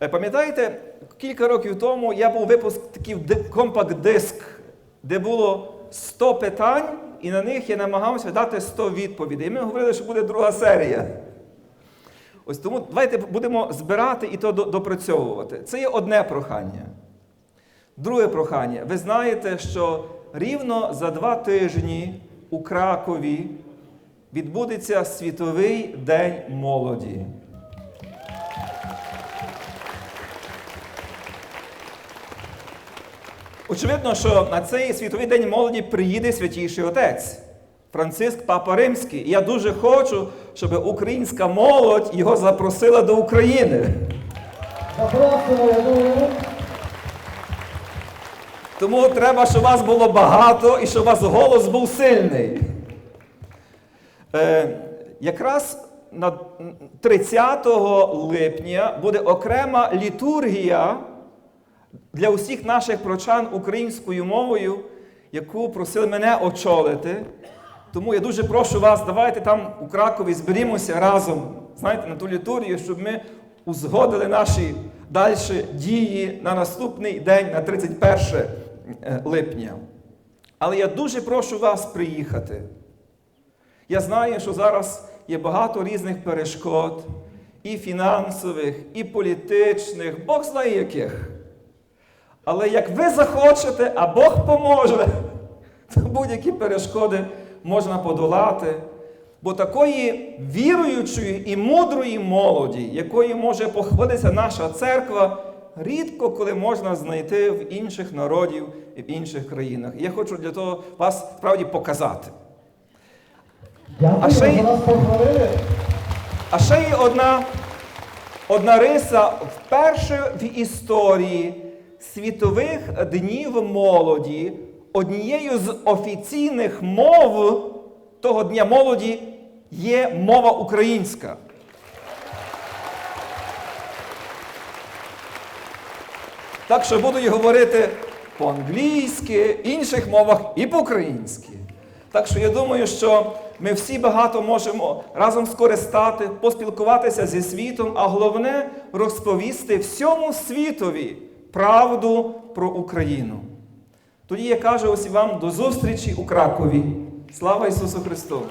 Е, Пам'ятаєте, кілька років тому я був випуск такий компакт-диск, де було 100 питань, і на них я намагався дати 100 відповідей. І ми говорили, що буде друга серія. Ось тому давайте будемо збирати і то допрацьовувати. Це є одне прохання. Друге прохання. Ви знаєте, що рівно за два тижні у Кракові відбудеться Світовий день молоді. Очевидно, що на цей світовий день молоді приїде святійший отець Франциск Папа Римський. І я дуже хочу, щоб українська молодь його запросила до України. Тому треба, щоб вас було багато і щоб у вас голос був сильний. Е, якраз на 30 липня буде окрема літургія для усіх наших прочан українською мовою, яку просили мене очолити. Тому я дуже прошу вас, давайте там у Кракові зберімося разом, знаєте, на ту літургію, щоб ми узгодили наші далі дії на наступний день, на 31 е, липня. Але я дуже прошу вас приїхати. Я знаю, що зараз є багато різних перешкод, і фінансових, і політичних, Бог знає яких. Але як ви захочете, а Бог поможе, то будь-які перешкоди можна подолати. Бо такої віруючої і мудрої молоді, якою може похвалитися наша церква, рідко коли можна знайти в інших народів і в інших країнах. І я хочу для того вас справді показати. Дякую, А ще й-. А ще є одна, одна риса вперше в історії світових днів молоді, однією з офіційних мов того Дня молоді є мова українська. Так що буду і говорити по-англійськи, інших мовах і по-українськи. Так що я думаю, що ми всі багато можемо разом скористати, поспілкуватися зі світом, а головне розповісти всьому світові правду про Україну. Тоді я кажу ось вам до зустрічі у Кракові. Слава Ісусу Христу!